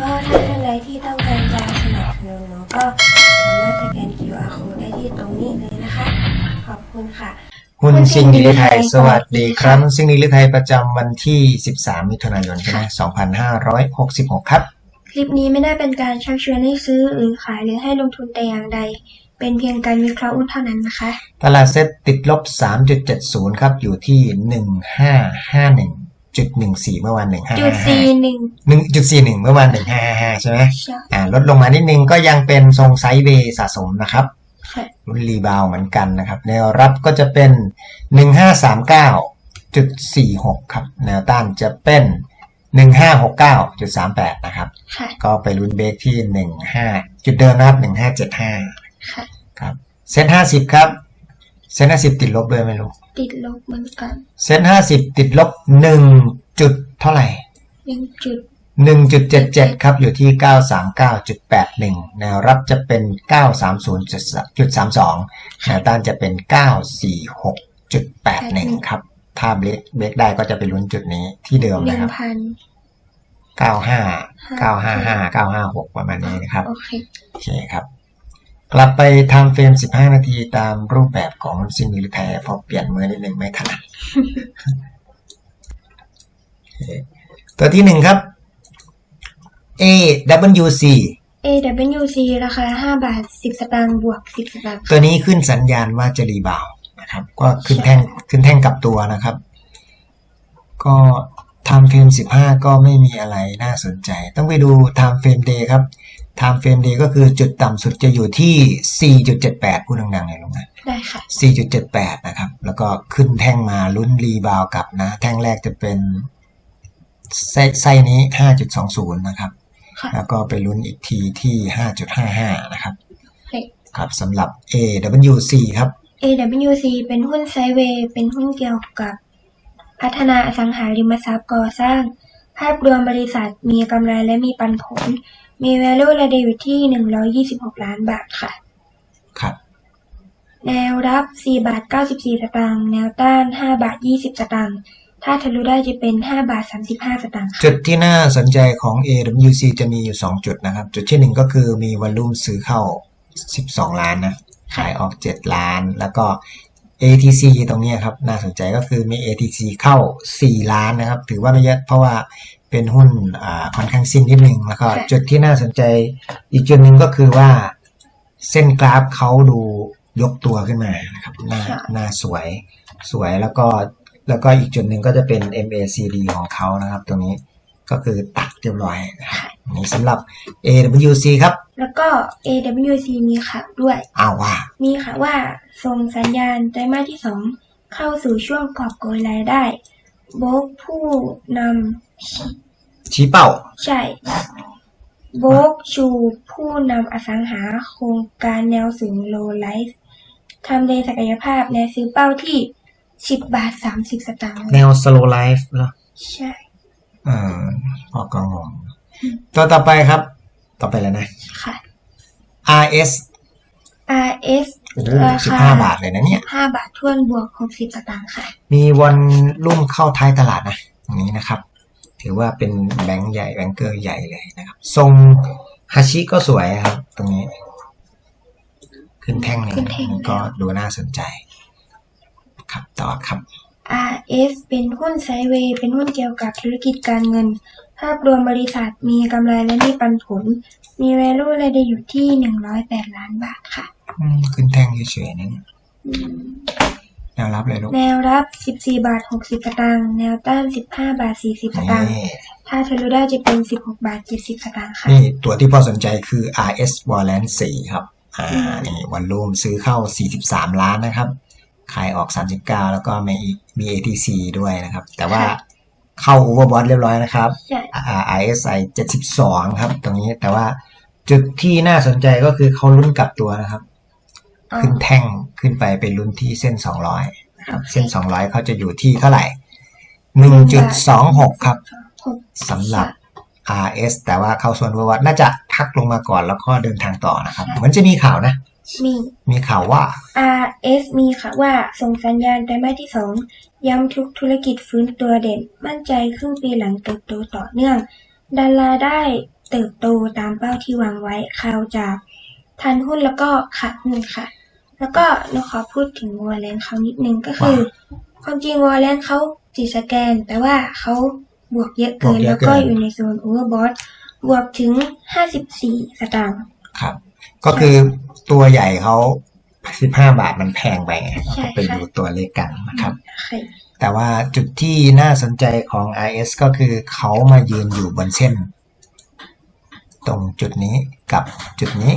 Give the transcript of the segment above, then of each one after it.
ก็ถ้าท่านใดที่ต้องการจะสนับสนุนหนูก็สามารถสแกน QR code ได้ที่ตรงนี้เลยนะคะ ขอบคุณค่ะ คุณซิงนิลิไทย สวัสดีครับคุณซิงนิลิไทยประจำวันที่ 13 มิถุนายนใช่ไหม2566 ครับ คลิปนี้ไม่ได้เป็นการชักชวนให้ซื้อหรือขายหรือให้ลงทุนแต่อย่างใด เป็นเพียงการวิเคราะห์หุ้นเท่านั้นนะคะ ตลาดเซ็ตติดลบ 3.70 ครับ อยู่ที่ 1551.14เมื่อวานจุดสี่หนึ่ง151 1.41เมื่อวาน1555ใช่ไหมใช่อ่าลดลงมานิดนึงก็ยังเป็นทรงไซด์เวย์สะสมนะครับค่ะรุ่นรีบาวด์เหมือนกันนะครับแนวรับก็จะเป็น1539.46ครับแนวต้านจะเป็น1569.38นะครับค่ะก็ไปลุ้นเบรกที่15จุดเดิมนะครับ1575ค่ะครับเซ็ต50ครับเซ็ต50ติดลบด้วยไม่รู้ ติดลบเหมือนกัน เซ็ต50ติดลบ1จุดเท่าไหร่หนึ่งจุด1.77ครับอยู่ที่939.81แนวรับจะเป็น930.32แนวต้านจะเป็น946.81ครับ ถ้าเบรกเบรกได้ก็จะไปลุ้นจุดนี้ที่เดิมหนึ่นะงครับพัน95 955 956ประมาณนี้นะครับโอเค โอเคครับ กลับไปทำเฟรม 15 นาทีตามรูปแบบของซิงมิลิแทร์พอเปลี่ยนมือนิดนึงไม่ถนัดโอเคตัวที่หนึ่งครับ AWC AWC ราคาห้าบาทสิบสตางค์บวกสิบสตางค์ตัวนี้ขึ้นสัญญาณว่าจะรีบาวด์นะครับ ก็ขึ้นแท่งขึ้นแท่งกลับตัวนะครับ ก็ ทำเฟรม15 ก็ไม่มีอะไรน่าสนใจ ต้องไปดูไทม์เฟรมเดย์ครับไทม์เฟรมเดย์ก็คือจุดต่ำสุดจะอยู่ที่ 4.78พูดดังๆเลยลงมาได้ค่ะ 4.78 นะครับ แล้วก็ขึ้นแท่งมาลุ้นรีบาวด์กลับนะ แท่งแรกจะเป็นไส้ไส้นี้ 5.20 นะครับค่ะแล้วก็ไปลุ้นอีกทีที่ 5.55 นะครับเฮ้ยครับสำหรับ AWC ครับ AWC เป็นหุ้นไซด์เวย์เป็นหุ้นเกี่ยวกับ พัฒนาอสังหาริมทรัพย์ก่อสร้าง ภาพรวมบริษัทมีกำไรและมีปันผล มี value ระดับอยู่ที่ 126 ล้านบาทค่ะ ครับ แนวรับ 4 บาท 94 สตางค์ แนวต้าน 5 บาท 20 สตางค์ ถ้าทะลุได้จะเป็น 5 บาท 35 สตางค์ค่ะจุดที่น่าสนใจของ AWC จะมีอยู่ 2 จุดนะครับ จุดที่ 1 ก็คือมีวอลลุ่มซื้อเข้า 12 ล้านนะ ขายออก 7 ล้าน แล้วก็ ATC ตรงเนี้ยครับน่าสนใจก็คือมี ATC เข้า 4 ล้านนะครับ ถือว่าไม่เยอะเพราะว่าเป็นหุ้นอ่าค่อนข้างสิ้นนิดนึงแล้วก็ค่ะจุดที่น่าสนใจอีกจุดหนึ่งก็คือว่าเส้นกราฟเขาดูยกตัวขึ้นมานะครับหน้าหน้าสวยสวยแล้วก็แล้วก็อีกจุดหนึ่งก็จะเป็น MACD ของเขานะครับตรงนี้ ก็คือตัดเรียบร้อยนะครับอันนี่สำหรับ AWC ครับ แล้วก็ AWC มีข่าวด้วย อ้าวว่า มีค่ะว่าส่งสัญญาณไตรมาสที่ 2 เข้าสู่ช่วงกอบโกยรายได้โบกผู้นชี้เป้าำใช่โบกชูผู้นำอสังหาโครงการแนวสูงโลไลฟ์ทำเลศักยภาพแนวซื้อเป้าที่ 10 บาท 30 สตางค์แนว slow life เหรอ ใช่เออพอก็งงตัวต่อไปครับ ต่อไปแล้วนะ ค่ะ RS RS โอ้โหราสิบคาห้าบาทเลยนะเนี่ย5บาททวนบวก60สตางค์ค่ะ มีวันรุ่มเข้าท้ายตลาดนะอย่างนี้นะครับ ถือว่าเป็นแบงค์ใหญ่แบงเกอร์ใหญ่เลยนะครับ ทรงฮาชิก็สวยครับ ตรงนี้ ขึ้นแท่งหนึ่งขึ้นแท่งก็ดูน่าสนใจ ครับต่อครับ RS เป็นหุ้นไซด์เวย์เป็นหุ้นเกี่ยวกับธุรกิจการเงิน ภาพรวมบริษัทมีกำไรและมีปันผล มี value รายได้อยู่ที่108ล้านบาทค่ะ อืมขึ้นแท่งเฉยๆนะเนี่ยแนวรับเลยลูก แนวรับ 14 บาท 60 สตางค์ แนวต้าน 15 บาท 40 สตางค์ นี่ ถ้าทะลุได้จะเป็น 16 บาท 70 สตางค์ค่ะ นี่ตัวที่พอสนใจคือ RS Warland 4ครับ อ่า นี่วันรุ่มซื้อเข้า 43 ล้านนะครับ ขายออก 39 แล้วก็มีมี ATC ด้วยนะครับ แต่ว่าค่ะเข้า overbought เรียบร้อยนะครับใช่อ่า RSI 72 ครับ ตรงนี้แต่ว่าจุดที่น่าสนใจก็คือเขาลุ้นกลับตัวนะครับอ๋อขึ้นแท่งขึ้นไปไปลุ้นที่เส้น 200นะครับ เส้น 200เขาจะอยู่ที่เท่าไหร่ 1.26 ครับสำหรับ RS แต่ว่าเข้าส่วนวัดน่าจะพักลงมาก่อนแล้วก็เดินทางต่อนะครับ เหมือนจะมีข่าวนะ มี มีข่าวว่า RS มีค่ะว่าส่งสัญญาณไตรมาสที่ 2 ย้ำทุกธุรกิจฟื้นตัวเด่น มั่นใจครึ่งปีหลังเติบโตต่อเนื่อง ดาราได้เติบโตตามเป้าที่วางไว้ข่าวจาก ทันหุ้นแล้วก็ขาดหุ้นค่ะ แล้วก็หนูขอพูดถึงวอลเลนเขานิดนึงก็คือ ความจริงวอลเลนเขาจีสแกน แต่ว่าเขาบวกเยอะเกิบวนกเยอะแล้วก็เกินอยู่ในโซนโอเวอร์บอทบวกถึง 54 สตางค์ ครับ ก็คือ ตัวใหญ่เขา15บาทมันแพงไปไงใช่ไปดูตัวเลขกันนะครับค่ะแต่ว่าจุดที่น่าสนใจของ IS ก็คือเขามายืนอยู่บนเส้น ตรงจุดนี้กับจุดนี้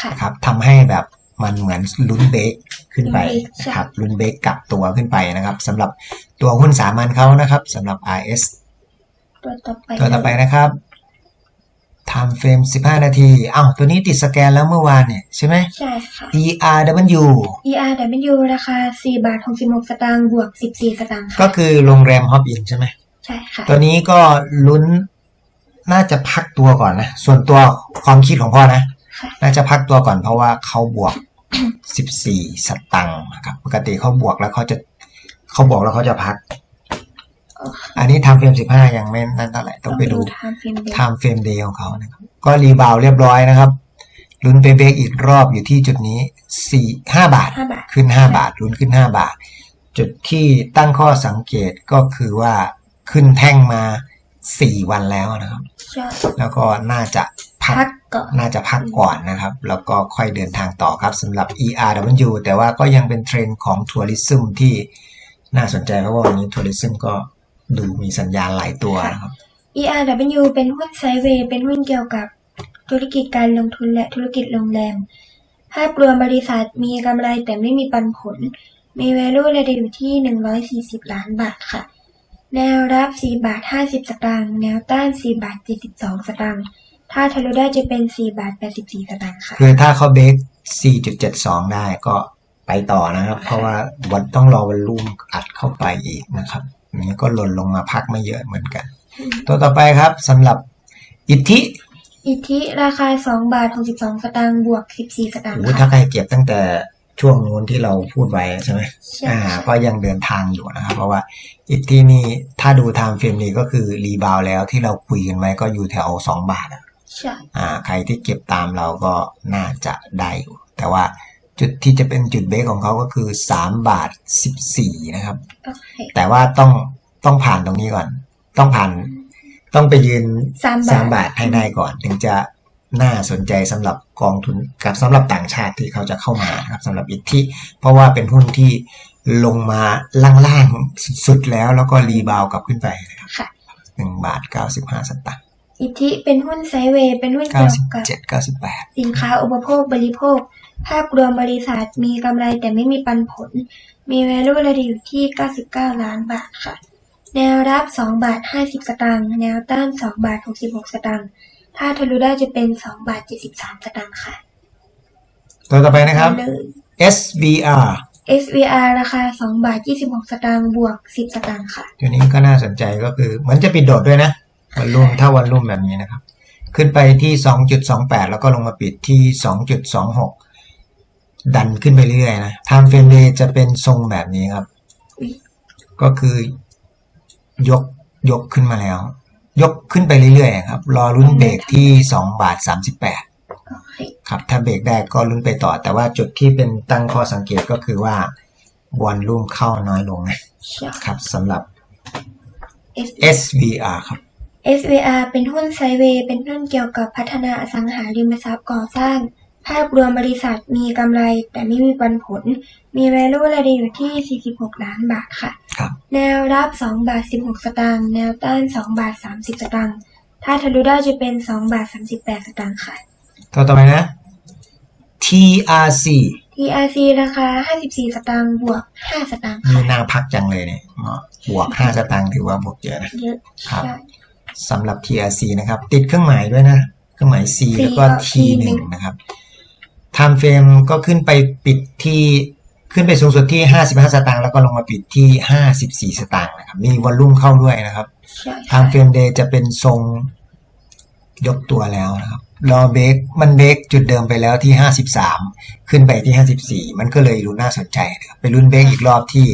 ค่ะนะครับทำให้แบบมันเหมือนลุ้นเบรกขึ้นไปลุ้นเบรกใช่นะครับลุ้นเบรกกลับตัวขึ้นไปนะครับสำหรับตัวหุ้นสามัญเขานะครับสำหรับ IS ตัวต่อไปตัวต่อไปนะครับ time frame 15 นาทีอ้าวตัวนี้ติดสแกนแล้วเมื่อวานเนี่ยใช่ไหมใช่ค่ะ ERW ERW ราคา 4 บาท 66 สตางค์บวก 14 สตางค์ก็ค่ะคือโรงแรมฮอปอินใช่ไหมใช่ค่ะ ตัวนี้ก็ลุ้นน่าจะพักตัวก่อนนะ ส่วนตัวความคิดของพ่อนะค่ะน่าจะพักตัวก่อนเพราะว่าเขาบวก 14 สตังค์นะครับ ปกติเขาบวกแล้วเขาจะเขาบวกแล้วเขาจะพักโอเคอันนี้ทำเฟรม15ยังไม่นั่นเท่าไหร่ต้องไปดูทางฟิล์มเดไทม์เฟรมเดย์ของเขานะครับ ก็รีบาวเรียบร้อยนะครับลุ้นไปเบรกอีกรอบอยู่ที่จุดนี้4 5บาท5บาท ขึ้น5บาทลุ้นขึ้น5บาท จุดที่ตั้งข้อสังเกตก็คือว่าขึ้นแท่งมา4วันแล้วนะครับใช่แล้วก็น่าจะพัพักกก่อนน่าจะพักก่อนนะครับ แล้วก็ค่อยเดินทางต่อครับสำหรับ ERW แต่ว่าก็ยังเป็นเทรนด์ของทัวริซึมที่น่าสนใจเพราะว่าวันนี้ทัวริซึมก็ ดูมีสัญญาณหลายตัวนะครับ ERW เป็นหุ้นไซด์เวย์เป็นหุ้นเกี่ยวกับธุรกิจการลงทุนและธุรกิจโรงแรม ภาพรวมบริษัทมีกำไรแต่ไม่มีปันผล มี value ระดับอยู่ที่ 140 ล้านบาทค่ะ แนวรับ 4 บาท 50 สตางค์ แนวต้าน 4 บาท 72 สตางค์ ถ้าทะลุได้จะเป็น 4 บาท 84 สตางค์ค่ะ คือถ้าเขาเบรก4.72 ได้ก็ไปต่อนะครับ เพราะว่าวันต้องรอวันลุ่มอัดเข้าไปอีกนะครับอั นนี้ก็หล่นลงมาพักไม่เยอะเหมือนกัน ตัวต่อไปครับสำหรับอิทธิ อิทธิราคา2บาท62สตางค์บวก14สตางโอ้ค์โหถ้าค่ะใครเก็บตั้งแต่ช่วงนู้นที่เราพูดไว้ใช่ไหมใช่อ่าค่ะก็ยังเดินทางอยู่นะครับ เพราะว่าอิทธินี่ถ้าดูไทม์เฟรมนี้ก็คือรีบาวแล้วที่เราคุยกันไว้ก็อยู่แถว2บาทอะใช่อ่า ใครที่เก็บตามเราก็น่าจะได้อยู่แต่ว่า จุดที่จะเป็นจุดเบรกของเขาก็คือ3บาท14นะครับโอเคแต่ว่าต้องต้องผ่านตรงนี้ก่อน ต้องผ่าน ต้องไปยืนสามบาทสามบาทให้ได้ก่อน ถึงจะน่าสนใจสำหรับกองทุนกับสำหรับต่างชาติที่เขาจะเข้ามานะครับสำหรับอิทธิเพราะว่าเป็นหุ้นที่ลงมาล่างๆสุดๆแล้วแล้วก็รีบาวกลับขึ้นไปนะครับค่ะหนึ่งบาทเก้าสิบห้าสตางค์อิทธิเป็นหุ้นไซด์เวย์เป็นหุ้นเก้าเกี่ยวสิบกับเจ็ดเก้าสิบแปดสินค้าอุปโภคบริโภค ภาพรวมบริษัทมีกำไรแต่ไม่มีปันผล มี value ระดับอยู่ที่ 99 ล้านบาทค่ะ แนวรับ 2 บาท 50 สตางค์ แนวต้าน 2 บาท 66 สตางค์ ถ้าทะลุได้จะเป็น 2 บาท 73 สตางค์ค่ะ ตัวต่อไปนะครับเลย SVR SVR ราคา 2 บาท 26 สตางค์ บวก 10 สตางค์ค่ะ ตัวนี้ก็น่าสนใจก็คือเหมือนจะปิดโดดด้วยนะ วันรุ่มถ้าวันรุ่มแบบนี้นะครับ ขึ้นไปที่ 2.28 แล้วก็ลงมาปิดที่ 2.26 ดันขึ้นไปเรื่อยๆนะ Time Frame Day จะเป็นทรงแบบนี้ครับอุ๊ยก็คือยกยกขึ้นมาแล้ว ยกขึ้นไปเรื่อยๆครับ รอรุ่นเบรกที่2บาท38โอเคครับ ถ้าเบรกได้ก็ลุ้นไปต่อ แต่ว่าจุดที่เป็นตั้งข้อสังเกตก็คือว่าบอลรุ่มเข้าน้อยลงนะใช่ครับสำหรับ S SVR ครับ SVR เป็นหุ้นไซด์เวย์เป็นหุ้นเกี่ยวกับพัฒนาอสังหาริมทรัพย์ก่อสร้าง ภาพรวมบริษัทมีกำไรแต่ไม่มีปันผล มี value ระดับอยู่ที่ 46 ล้านบาทค่ะ ครับ แนวรับ 2 บาท 16 สตางค์ แนวต้าน 2 บาท 30 สตางค์ ถ้าทะลุได้จะเป็น 2 บาท 38 สตางค์ค่ะ ตัวต่อไปนะ TRC TRC ราคา 54 สตางค์บวก 5 สตางค์นี่ค่ะน่าพักจังเลยเนี่ยเหมาะบวก 5 สตางค์ถือว่าบวกเยอะนะ เยอะครับ ใช่ สำหรับ TRC นะครับ ติดเครื่องหมายด้วยนะ เครื่องหมาย C แล้วก็ก็ T1 นะครับ Time Frame ก็ขึ้นไปปิดที่ขึ้นไปสูงสุดที่ 55 สตางค์แล้วก็ลงมาปิดที่ 54 สตางค์นะครับ มีวอลลุ่มเข้าด้วยนะครับใช่ Time Frame Day จะเป็นทรงยกตัวแล้วนะครับ รอเบรกมันเบรกจุดเดิมไปแล้วที่ 53 ขึ้นไปที่ 54 มันก็เลยดูน่าสนใจนะครับไปรุ่นเบรกอีกรอบที่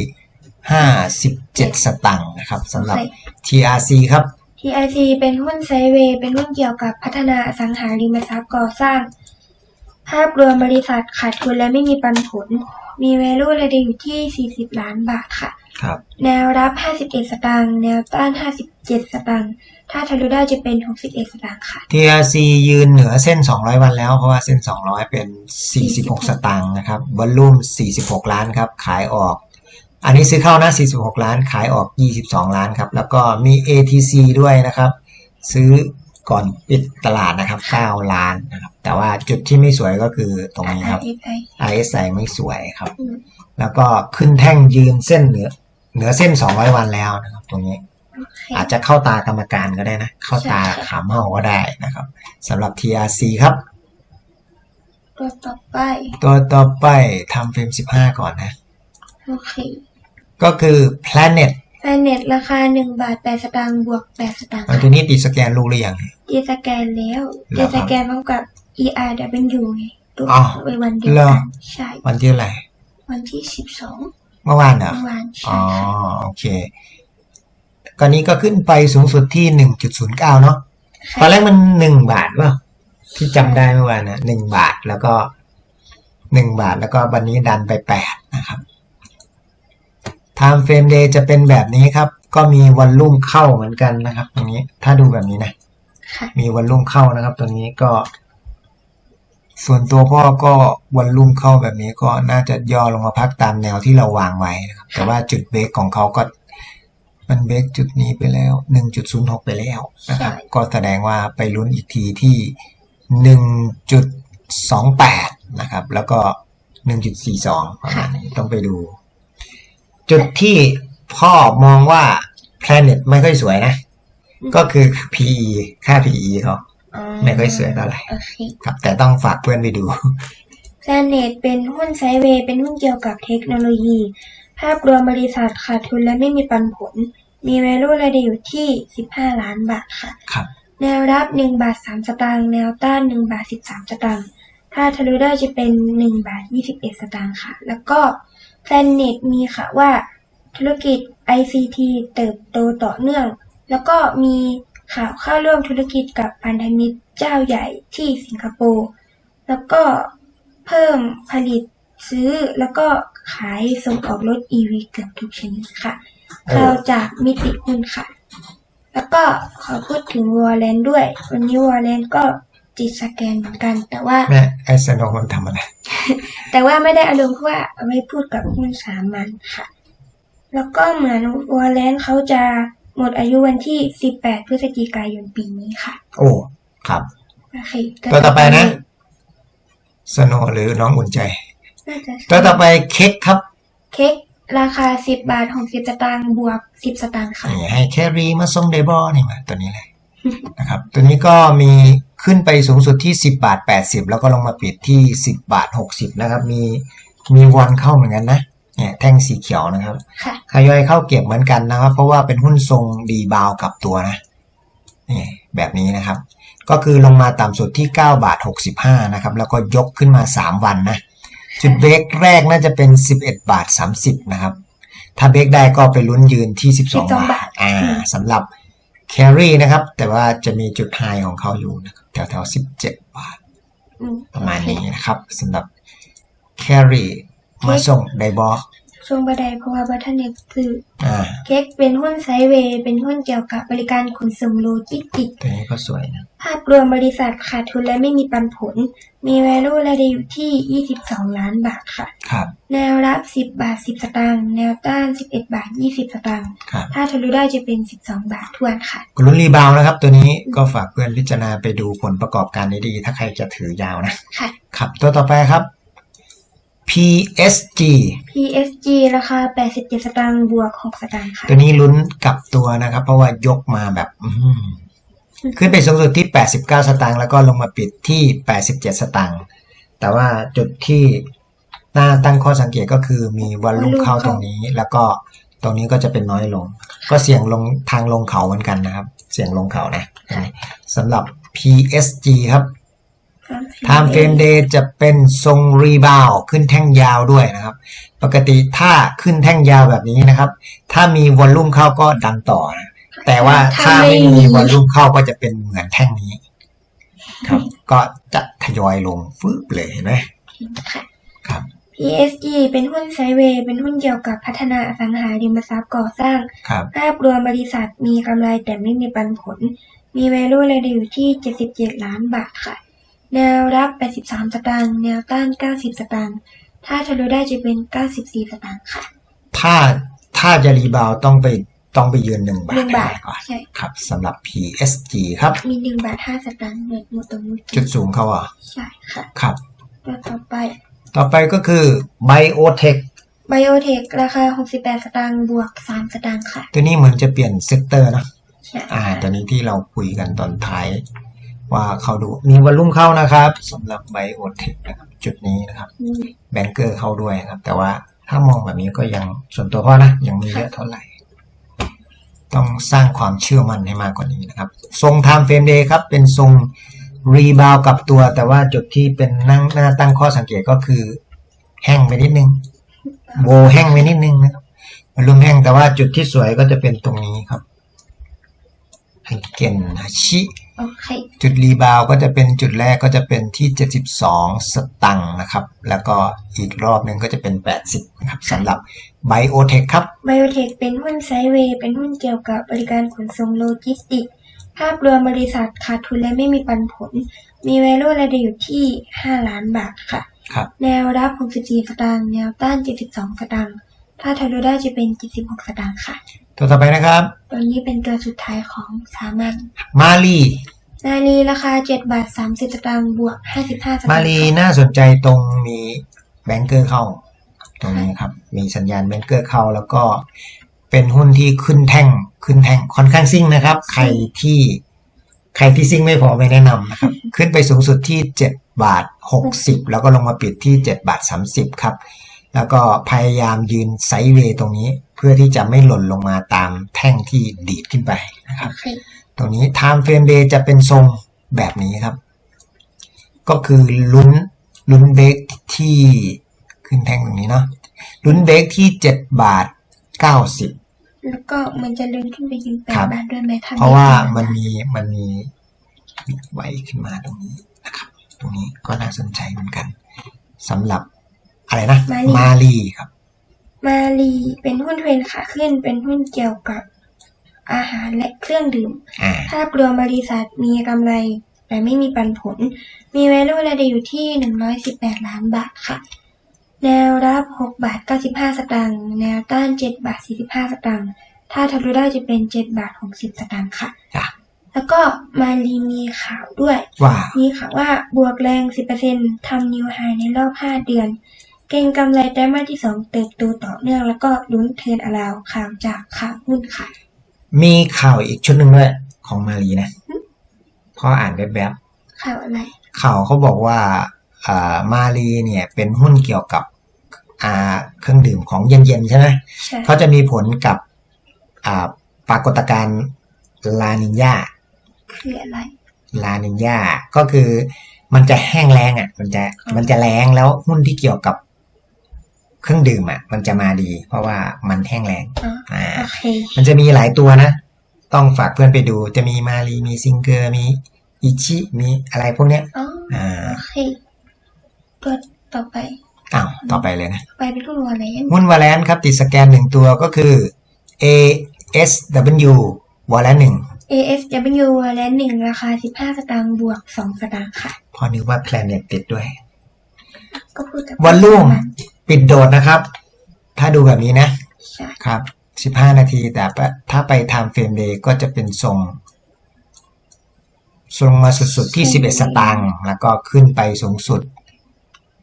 57 สตางค์นะครับสำหรับโอเค TRC ครับ TIC เป็นหุ้นไซด์เวย์เป็นหุ้นเกี่ยวกับพัฒนาอสังหาริมทรัพย์ก่อสร้าง ภาพรวมบริษัทขาดทุนและไม่มีปันผล มี value ระดับอยู่ที่ 40 ล้านบาทค่ะ ครับ แนวรับ 51 สตางค์ แนวต้าน 57 สตางค์ ถ้าทะลุได้จะเป็น 61 สตางค์ค่ะ TRC ยืนเหนือเส้น 200 วันแล้ว เพราะว่าเส้น 200 เป็น 46 สตางค์นะครับวอลลุ่ม 46 ล้านครับ ขายออก อันนี้ซื้อเข้านะ 46 ล้าน ขายออก 22 ล้านครับ แล้วก็มี ATC ด้วยนะครับ ซื้อ ก่อนปิดตลาดนะครับ9ล้านนะครับ แต่ว่าจุดที่ไม่สวยก็คือตรงนี้ครับ RSI RSI ไม่สวยครับอืมแล้วก็ขึ้นแท่งยืนเส้นเหนือเหนือเส้น 200 วันแล้วนะครับ ตรงนี้โอเคอาจจะเข้าตากรรมการก็ได้นะ เข้าตาใช่ค่ะขาเมาก็ได้นะครับสำหรับ TRC ครับ ตัวต่อไป ตัวต่อไปทำเฟรม15 ก่อนนะ โอเค ก็คือ Planet แฟนเน็ตราคา1บาท8สตางค์บวก8สตางค์อันค่ะตัวนี้ติดสแกนลูกหรือยังดีสแกนแล้วเหรดีอครับ สแกนพร้อมกับ ERW ไงตัวอ๋อไว้วันเดียวเหรอ กันใช่ วันที่เท่าไหร่วันที่12เมื่อวานเหรอ เมื่อวานใช่อ๋อค่ะโอเคก่อนนี้ก็ขึ้นไปสูงสุดที่1.09เนาะตอนแรกมัน1บาทว่าที่จำได้เมื่อวานนะ1บาทแล้วก็1บาทแล้วก็วันนี้ดันไป8นะครับ Time Frame Day จะเป็นแบบนี้ครับ ก็มีวันลุ่มเข้าเหมือนกันนะครับ ตรงนี้ถ้าดูแบบนี้นะค่ะมีวันลุ่มเข้านะครับ ตรงนี้ก็ ส่วนตัวพ่อก็วันลุ่มเข้าแบบนี้ก็น่าจะย่อลงมาพักตามแนวที่เราวางไว้นะครับ แต่ว่าจุดเบรกของเขาก็มันเบรกจุดนี้ไปแล้ว 1.06 ไปแล้วนะครับใช่ก็แสดงว่าไปลุ้นอีกทีที่ 1.28 นะครับ แล้วก็ 1.42 ประมาณนี้ต้องไปดู จุดที่พ่อมองว่า Planet ไม่ค่อยสวยนะ ก็คือ PE ค่า PE เขาอ๋อไม่ค่อยสวยเท่าไหร่โอเคครับ แต่ต้องฝากเพื่อนไปดูแซนเน็ตเป็นหุ้นไซด์เวย์เป็นหุ้นเกี่ยวกับเทคโนโลยี ภาพรวมบริษัทขาดทุนและไม่มีปันผล มี value ระดับอยู่ที่ 15 ล้านบาทค่ะครับแนวรับ 1 บาท 3 สตางค์แนวต้าน 1 บาท 13 สตางค์ถ้าทะลุได้จะเป็น 1 บาท 21 สตางค์ค่ะ แล้วก็ แพลนเน็ตมีค่ะว่าธุรกิจ ICT เติบโตต่อเนื่อง แล้วก็มีข่าวเข้าร่วมธุรกิจกับพันธมิตรเจ้าใหญ่ที่สิงคโปร์ แล้วก็เพิ่มผลิตซื้อแล้วก็ขายส่งออกรถ EV เกือบทุกชนิดค่ะข่าวจากมิติหุ้นค่ะ แล้วก็ขอพูดถึงวอลเลนด้วย วันนี้วอลเลนก็ ติดสแกนเหมือนกัน แต่ว่าแม่ไอสโนมันทำอะไร แต่ว่าไม่ได้อารมณ์เพราะว่าเอาไว้พูดกับหุ้นสามัญค่ะ แล้วก็เหมือนวอลเลนเขาจะหมดอายุวันที่ 18 พฤศจิกายนปีนี้ค่ะ โอ้ ครับโอเคตัวต่อไปนะสโนหรือน้องอุ่นใจน่าจะตัวต่อไปเค้กครับ เค้กราคา10บาท60สตางค์บวก10สตางค์ค่ะนี่ให้แครีมาส่งเดบอนี่มาตัวนี้เลยนะครับ ตัวนี้ก็มี ขึ้นไปสูงสุดที่ 10 บาท 80 แล้วก็ลงมาปิดที่ 10 บาท 60 นะครับ มีมีวอนเข้าเหมือนกันนะเนี่ยแท่งสีเขียวนะครับค่ะทยอยเข้าเก็บเหมือนกันนะครับ เพราะว่าเป็นหุ้นทรงดีบาวกับตัวนะนี่แบบนี้นะครับ ก็คือลงมาต่ำสุดที่ 9 บาท 65 นะครับ แล้วก็ยกขึ้นมา 3 วันนะ จุดเบรกแรกน่าจะเป็น 11 บาท 30 นะครับ ถ้าเบรกได้ก็ไปลุ้นยืนที่ 12 12บาบาททอ่าอืมสำหรับแครีนะครับ แต่ว่าจะมีจุดไฮของเขาอยู่นะครับแถวๆ17บาทอืมประมาณนี้นะครับสำหรับแครีมาส่งไดบอ ช่วงบันไดเพราะว่าบัตเน็ตคืออ่าเค้กเป็นหุ้นไซด์เวย์เป็นหุ้นเกี่ยวกับบริการขนส่งโลจิสติกส์ตัวนี้ก็สวยนะภาพรวมบริษัทขาดทุนและไม่มีปันผล มี value ระดับอยู่ที่ 22 ล้านบาทค่ะ ครับ แนวรับ 10 บาท 10 สตางค์แนวต้าน 11 บาท 20 สตางค์ครับถ้าทะลุได้จะเป็น 12 บาททวนค่ะกลุ่นรีบาวนะครับ ตัวนี้ก็ฝากเพื่อนพิจารณาไปดูผลประกอบการดีๆถ้าใครจะถือยาวนะ ค่ะ ครับ ตัวต่อไปครับ PSG PSG ราคา 87 สตางค์บวก 6 สตางค์ค่ะ ตัวนี้ลุ้นกลับตัวนะครับ เพราะว่ายกมาแบบ อื้อหือขึ้นไปสูงสุดที่ 89 สตางค์แล้วก็ลงมาปิดที่ 87 สตางค์แต่ว่าจุดที่น่าตั้งข้อสังเกตก็คือมีวันลุ่มเข้าตรงนี้ แล้วก็ตรงนี้ก็จะเป็นน้อยลง ก็เสี่ยงลงทางลงเขาเหมือนกันนะครับ เสี่ยงลงเขานะสำหรับ PSG ครับ Time Frame Day จะเป็นทรงรีบาวขึ้นแท่งยาวด้วยนะครับ ปกติถ้าขึ้นแท่งยาวแบบนี้นะครับ ถ้ามีวอลลุ่มเข้าก็ดันต่อนะแต่ว่าถ้าถ้าไม่ไม่มีมีวอลลุ่มเข้าก็จะเป็นเหมือนแท่งนี้ ครับ ก็จะทยอยลงฟึบเลยเห็นไหมค่ะครับ PSG เป็นหุ้นไซด์เวย์ เป็นหุ้นเกี่ยวกับพัฒนาอสังหาริมทรัพย์ก่อสร้างครับภาพรวมบริษัทมีกำไรแต่ไม่มีปันผล มี value รายเดือนอยู่ที่ 77 ล้านบาทค่ะ แนวรับ 83 สตางค์ แนวต้าน 90 สตางค์ ถ้าทะลุได้จะเป็น 94 สตางค์ค่ะ ถ้าถ้าจะรีบาวด์ต้องไปต้องไปยืนหนึ่งบาท1บาทให้ได้ก่อนใช่ ครับสำหรับ PSG ครับ มี1บาท5สตางค์เหมือนหมดตรงนี้จุดสูงเขาอะ ใช่ค่ะครับ ตัวต่อไป ต่อไปก็คือ Biotech Biotech ราคา 68 สตางค์บวก 3 สตางค์ค่ะตัวนี้เหมือนจะเปลี่ยนเซกเตอร์นะ ใช่อ่าค่ะตัวนี้ที่เราคุยกันตอนท้าย ว่าเขาดูมีวอลลุ่มเข้านะครับสำหรับ Biotech นะครับจุดนี้นะครับนี่แบงเกอร์เข้าด้วยนะครับ แต่ว่าถ้ามองแบบนี้ก็ยังส่วนตัวพ่อนะยังไม่เยอะเท่าไหร่ ต้องสร้างความเชื่อมั่นให้มากกว่านี้นะครับ ทรง Time Frame Day ครับ เป็นทรงรีบาวกับตัว แต่ว่าจุดที่เป็นนั่งหน้าตั้งข้อสังเกตก็คือ แห้งไปนิดนึงโบแห้งไปนิดนึงนะครับมันรวมแห้งแต่ว่าจุดที่สวยก็จะเป็นตรงนี้ครับให้เกนฮาชิ โอเค จุดรีบาวก็จะเป็นจุดแรกก็จะเป็นที่ 72 สตังค์นะครับ แล้วก็อีกรอบหนึ่งก็จะเป็น 80นะครับสำหรับ Biotech ครับ Biotech เป็นหุ้นไซด์เวย์เป็นหุ้นเกี่ยวกับบริการขนส่งโลจิสติกส์ภาพรวมบริษัทขาดทุนและไม่มีปันผล มี value รายเดือนอยู่ที่ 5 ล้านบาทค่ะ ครับ แนวรับ 64 สตางค์ แนวต้าน 72 สตางค์ ถ้าทะลุได้จะเป็น76สตางค์ค่ะ ตัวต่อไปนะครับ ตัวนี้เป็นตัวสุดท้ายของสามัญมาลีนาลีราคา7บาท30สตางค์บวก55สตางค์มาลีค่ะน่าสนใจตรงมีแบงเกอร์เข้า ตรงนี้ครับ มีสัญญาณแบงเกอร์เข้าแล้วก็เป็นหุ้นที่ขึ้นแท่งขึ้นแท่งค่อนข้างซิ่งนะครับ ใครที่ใครที่ซิ่งไม่พอไม่แนะนำนะครับ ขึ้นไปสูงสุดที่7บาท60แล้วก็ลงมาปิดที่7บาท30ครับ แล้วก็พยายามยืนไซด์เวย์ตรงนี้ เพื่อที่จะไม่หล่นลงมาตามแท่งที่ดีดขึ้นไปนะครับโอเคตรงนี้ time frame day จะเป็นทรงแบบนี้ครับ ก็คือลุ้นลุ้นเบรกที่ขึ้นแท่งตรงนี้เนาะลุ้นเบรกที่ 7 บาท 90 แล้วก็มันจะเลื่อนขึ้นไปยืนแปครัดบบาทด้วยไหมถ้เพราะว่าไมันมีมันมีไหวขึ้นมาตรงนี้นะครับ ตรงนี้ก็น่าสนใจเหมือนกันสำหรับ อะไรนะ มาลีครับ มาลีเป็นหุ้นเทรนขาขึ้น เป็นหุ้นเกี่ยวกับอาหารและเครื่องดื่มอ่าภาพรวมบริษัทมีกำไร แต่ไม่มีปันผล มี value รายเดือนอยู่ที่ 118 ล้านบาทค่ะ แนวรับ 6 บาท 95 สตางค์ แนวต้าน 7 บาท 45 สตางค์ ถ้าทะลุได้จะเป็น 7 บาท 60 สตางค์ค่ะจ้ะแล้วก็มาลีมีข่าวด้วยว่ามีข่าวว่าบวกแรง 10%ทำนิวไฮในรอบ 5 เดือน เก่งกำไรไตรมาสที่ 2 เติบโตต่อเนื่องแล้วก็ลุ้นเทรนอลาวข่าวจากข่าวหุ้นค่ะ มีข่าวอีกชุดหนึ่งด้วยของมาลีนะพออ่านแวบๆข่าวอะไร ข่าวเขาบอกว่าอ่ามาลีเนี่ย เป็นหุ้นเกี่ยวกับอ่าเครื่องดื่มของเย็นๆใช่ไหมใช่เขาจะมีผลกับอ่าปรากฏการณ์ลานิญาคืออะไรลานิญาก็คือมันจะแห้งแล้งอะ มันจะมันจะแรงแล้วหุ้นที่เกี่ยวกับ เครื่องดื่มอะ มันจะมาดี เพราะว่ามันแห้งแล้งอ๋ออ่าโอเคมันจะมีหลายตัวนะ ต้องฝากเพื่อนไปดู จะมีมาลีมีซิงเกอร์มีอิชิมีอะไรพวกเนี้ยอ๋ออ่าโอเคตัวต่อไปอ้าวต่อไปเลยนะไปเป็นหุ้นวอลเลนหุ้นวาแลนครับ ติดสแกนหนึ่งตัวก็คือ ASW วอลแลนหนึ่ง ASW วอลเลนหนึ่งราคา15สตางค์บวก2สตางค์ค่ะ พอนึกว่าแพลนเนี่ยติดด้วย ก็พูดกับวอลลุ่มปิดโดดนะครับ ถ้าดูแบบนี้นะ ใช่ครับ 15 นาที แต่ถ้าไป time frame day ก็จะเป็นทรงทรงมาสุดๆที่ 11 สตางค์แล้วก็ขึ้นไปสูงสุด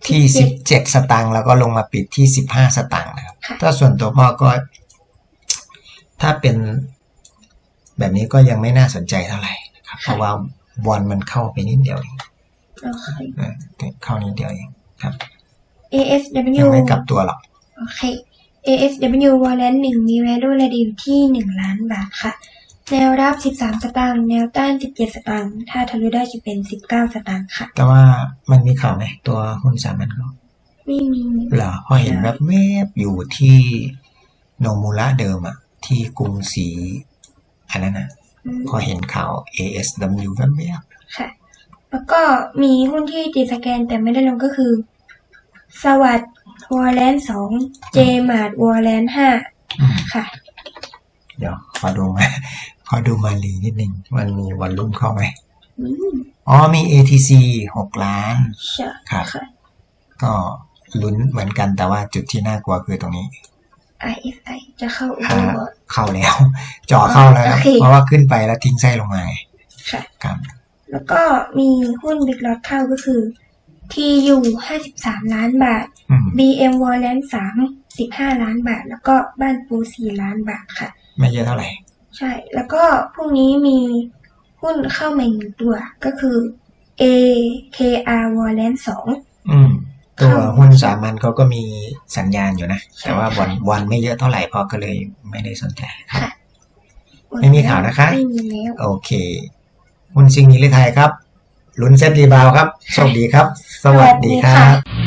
ที่ 17 สตางค์แล้วก็ลงมาปิดที่ 15 สตางค์นะครับค่ะถ้าส่วนตัวพ่อก็ ถ้าเป็นแบบนี้ก็ยังไม่น่าสนใจเท่าไหร่นะครับ เพราะว่าบอลมันเข้าไปนิดเดียวเองโอเคเออเข้านิดเดียวเอง ครับ ASW ยังไม่กลับตัวหรอก โอเค ASW วอลเลนหนึ่งมี value รายเดือนอยู่ที่ 1 ล้านบาทค่ะ แนวรับ 13 สตางค์ แนวต้าน 17 สตางค์ ถ้าทะลุได้จะเป็น 19 สตางค์ค่ะ แต่ว่ามันมีข่าวไหมตัวหุ้นสามัญเขาไม่มีเหรอพอเห็นแบบแวบๆอยู่ที่โนมูระเดิมอะที่กรุงศรีอันนั้นนะอืมพอเห็นข่าว ASW แบบนี้ค่ะ แล้วก็มีหุ้นที่ติดสแกนแต่ไม่ได้ลงก็คือ สวัสด์วอลเลนสองเจมาร์ดวอลเลนห้าอืมค่ะ เดี๋ยวขอดูมาขอดูมาลีนิดนึงมันมีวันรุ่มเข้าไหมอืมอ๋อมี ATC หกล้านใช่ครับค่ะก็ลุ้นเหมือนกันแต่ว่าจุดที่น่ากลัวคือตรงนี้ ISI จะเข้าอุอ่าโบสถเข้าแล้ว จ่อเข้าแล้วนะโอเคเพราะว่าขึ้นไปแล้วทิ้งไส้ลงมาไงค่ะครับ แล้วก็มีหุ้นบิ๊กลอตเข้าก็คือ TU ห้าสิบสามล้านบาทอืม BM w a l l a n สามสิบห้าล้านบาท แล้วก็บ้านปูสี่ล้านบาทค่ะ ไม่เยอะเท่าไหร่ ใช่ แล้วก็พรุ่งนี้มีหุ้นเข้ามาหนึ่งตัวก็คือ AKR w a l l a n สองอืมตัวค่ะหุ้นสามัญเขาก็มีสัญญาณอยู่นะใช่แต่ว่าค่ะวันวันไม่เยอะเท่าไหร่พอก็เลยไม่ได้สนใจครับค่ะ ไม่มีข่าวนะคะไม่มีแล้วโอเค คุณชิงห์นิริไทยครับลุ้นเซตรีบาวครับโชคดีครับ สวัสดีครับ